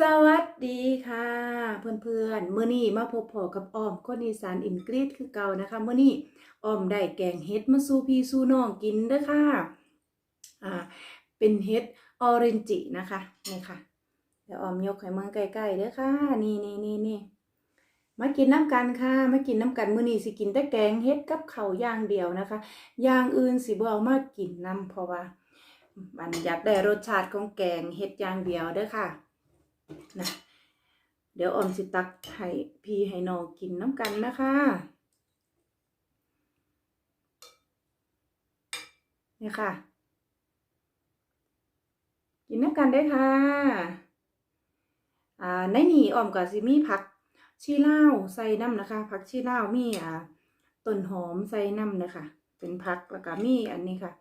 สวัสดีค่ะ เพื่อนๆเมื่อนี้มาพบพอกับอ้อมคนอีสานอินกรีดคือเก่านะคะเมื่อนี้อ้อมได้แกงเห็ดมาสู่พี่สู่น้องกินเด้อค่ะอ่าเป็นเห็ดออเรนจินะคะนี่ค่ะเดี๋ยวอ้อมยกให้เมืองใกล้ๆเด้อค่ะ นี่นี่นี่นี่มากินน้ำกันค่ะ มากินน้ำกันมื้อนี้สิกินแต่แกงเห็ดกับข้าวย่างเดียวนะคะย่างอื่นสิบ่เอามากินน้ำเพราะว่ามันอยากได้รสชาติของแกงเห็ดย่างเดียวเด้อค่ะ นะเดี๋ยวออมสิตักให้พี่ให้น้องกินน้ำกันนะคะนี่ค่ะ กินน้ำกันได้ค่ะอ่าในนี่ออมกับซิมีผักชีเล่าใส่น้ำนะคะผักชีเล่ามีอ่าต้นหอมใส่น้ำนะคะเป็นผักแล้วก็มีอันนี้ค่ะ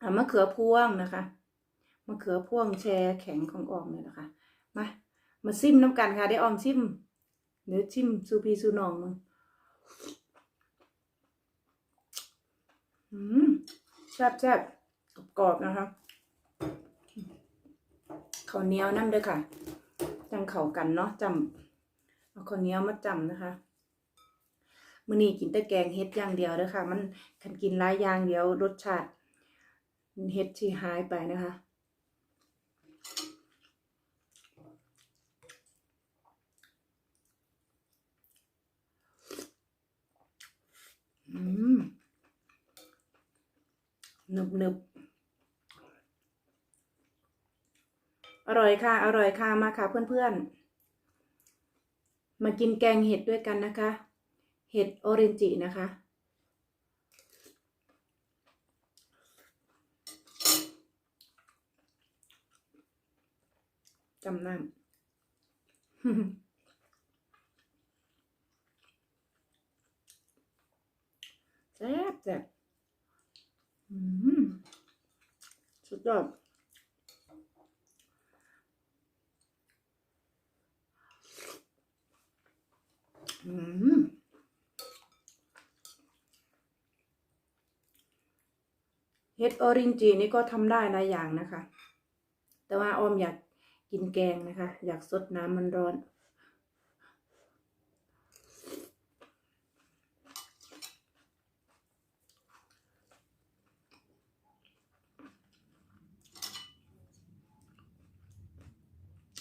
อ่ามะเขือพวงนะคะมะเขือพวงแช่แข็งของออมเลยนะคะ มามาซิมน้ำกันค่ะ ได้ออมซิมเนื้อชิมซูพีซูนองมึงอืมแซ่บแซ่บกรอบๆนะคะข้าวเหนียวน้ำเด้อค่ะจังเข่ากันเนาะจำเอาข้าวเหนียวมาจำนะคะมื้อนี้กินแต่แกงเฮ็ดอย่างเดียวเด้อค่ะ มันคันกินหลายอย่างเดียวรสชาติเฮ็ดที่หายไปนะคะ อืมหนึบหนึบอร่อยค่ะ อร่อยค่ะ มาค่ะ เพื่อนๆ มากินแกงเห็ดด้วยกันนะคะ เห็ดออเรนจินะคะ จำนำ แซ่บแซ่บอืมสุดยอดอืมเฮ็ดออรินจีนี่ก็ทำได้หลายอย่างนะคะ แต่ว่าออมอยากกินแกงนะคะ อยากสดน้ำมันร้อน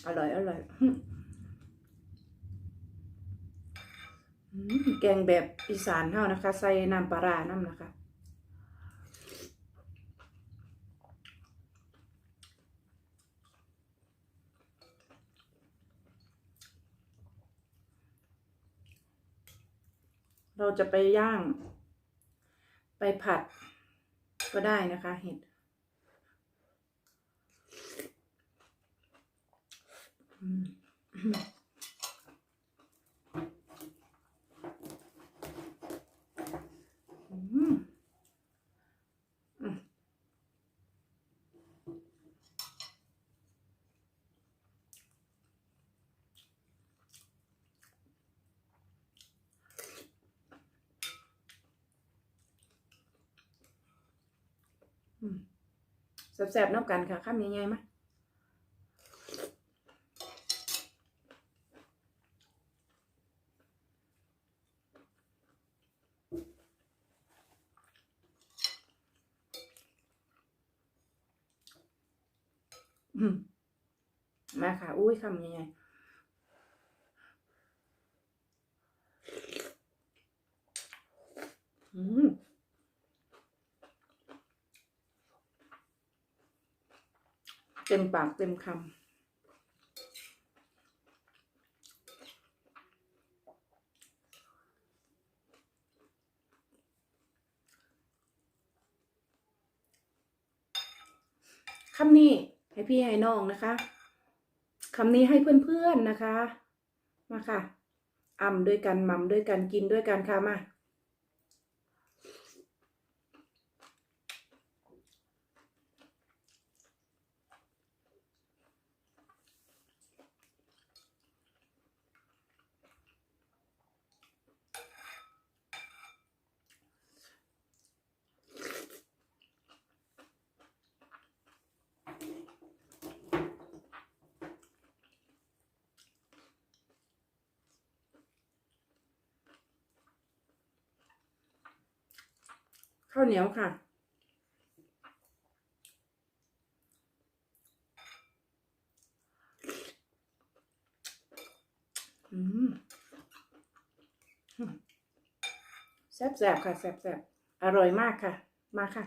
อร่อยอร่อยแกงแบบอีสานเท่านะคะ ใส่น้ำปลาร้าน้ำนะคะเราจะไปย่าง ไปผัดก็ได้นะคะเห็ด อืมอืมอืมอืม แซ่บๆน้ำกันค่ะข้ามยังไงไหมอื มมาค่ะ อุ้ยคำยังไงอืมเต็มปากเต็มคำคำนี้ ให้พี่ให้น้องนะคะคำนี้ให้เพื่อนๆนะคะ มาค่ะอ่ำด้วยกันหม่ำด้วยกันกินด้วยกันค่ะมา ข้าวเหนียวค่ะ อืมแซ่บๆค่ะแซ่บๆอร่อยมากค่ะ มาค่ะ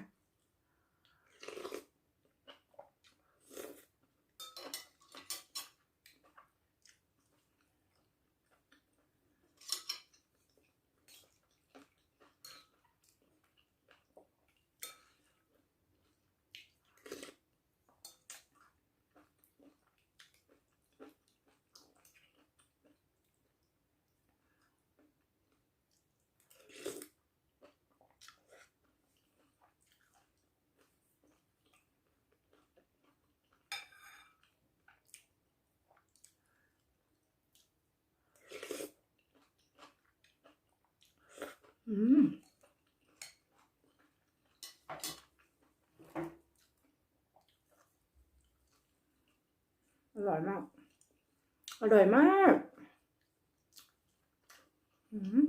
อืมอร่อยมาก อร่อยมาก อืม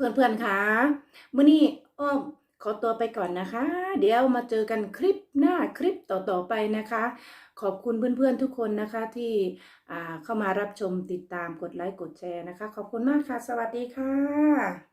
เพื่อนๆคะมื้อนี้อ้อมขอตัวไปก่อนนะคะ เดี๋ยวมาเจอกันคลิปหน้าคลิปต่อๆไปนะคะ ขอบคุณเพื่อนๆทุกคนนะคะที่เข้ามารับชมติดตามกดไลค์กดแชร์นะคะ ขอบคุณมากค่ะ สวัสดีค่ะ